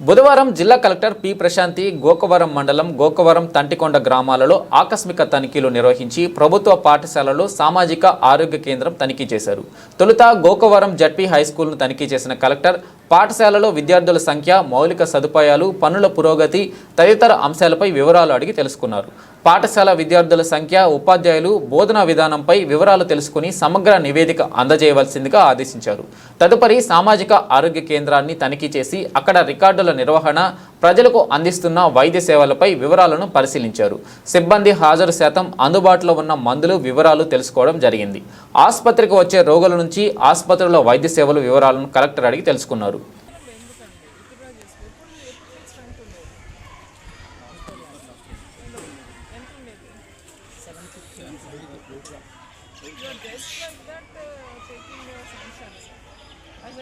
బుధవారం జిల్లా collector P Prashanti Gokavaram మండలం గోకవరం తంటికొండ గ్రామాలలో ఆకస్మిక తనిఖీలు నిర్వహించి ప్రభుత్వ పాఠశాలలో సామాజిక ఆరోగ్య కేంద్రం తనిఖీ చేశారు. తొలుత గోకవరం జడ్పీ హైస్కూల్ను తనిఖీ చేసిన కలెక్టర్ పాఠశాలలో విద్యార్థుల సంఖ్య మౌలిక సదుపాయాలు పనుల పురోగతి తదితర అంశాలపై వివరాలు అడిగి తెలుసుకున్నారు. పాఠశాల విద్యార్థుల సంఖ్య ఉపాధ్యాయులు బోధనా విధానంపై వివరాలు తెలుసుకుని సమగ్ర నివేదిక అందజేయవలసిందిగా ఆదేశించారు. తదుపరి సామాజిక ఆరోగ్య కేంద్రాన్ని తనిఖీ చేసి అక్కడ రికార్డుల నిర్వహణ ప్రజలకు అందిస్తున్న వైద్య సేవలపై వివరాలను పరిశీలించారు. సిబ్బంది హాజరు శాతం అందుబాటులో ఉన్న మందులు వివరాలు తెలుసుకోవడం జరిగింది. ఆసుపత్రికి వచ్చే రోగుల నుంచి ఆసుపత్రిలో వైద్య సేవల వివరాలను కలెక్టర్ అడిగి తెలుసుకున్నారు. Just like that uh, taking your. As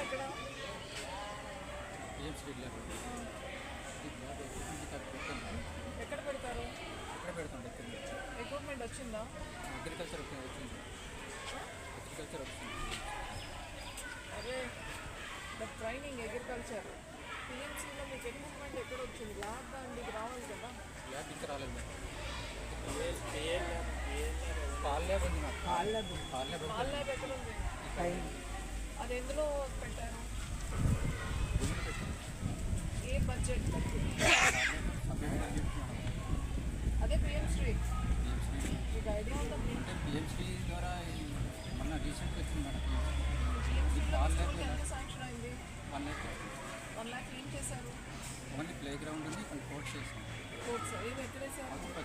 ఎక్కడ? ఏం స్ట్రీట్ లేవు ఎక్కడ పెడతారు? ఎక్కడ పెడుతుంది Equipment వచ్చిందా? అగ్రికల్చర్ వచ్చింది అగ్రికల్చర్ వచ్చింది అరే ద ట్రైనింగ్ అగ్రికల్చర్ పిఎంసీలో మీకు ఎక్విప్మెంట్ ఎక్కడ వచ్చింది ల్యాబ్ దానికి రావాలి కదా ల్యాబ్ ఇంకా రాలేదు పాల్ ల్యాబ్ ఉంది pal lab pal lab pal lab ఎక్కడ ఉంది అది ఎందులో పెట్టారు? ఏ బడ్జెట్ అదే పిఎం స్ట్రీట్ మీకు ఐడియా ఉందా అంటే పిఎంసీ ద్వారా మొన్న రీసెంట్గా వచ్చింది madam PM pal lab sanction అయింది వన్ ల్యాక్ వన్ ల్యాక్ ఏం చేశారు? ఓన్లీ ప్లే గ్రౌండ్ ఉంది కొన్ని కోర్ట్ చేసాం కోర్ట్స్ ఏం ఎక్కడేశారు ఆక్యుపై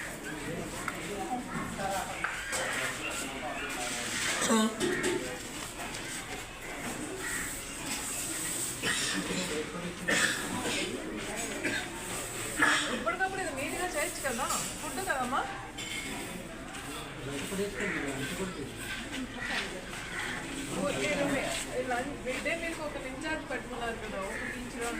అంతేనా ఫుడ్ కదమ్మా? లంచ్ మిడ్ డే ఒక ఇన్ఛార్జ్ పెట్టుకున్నారు కదా ఒక టీచర్?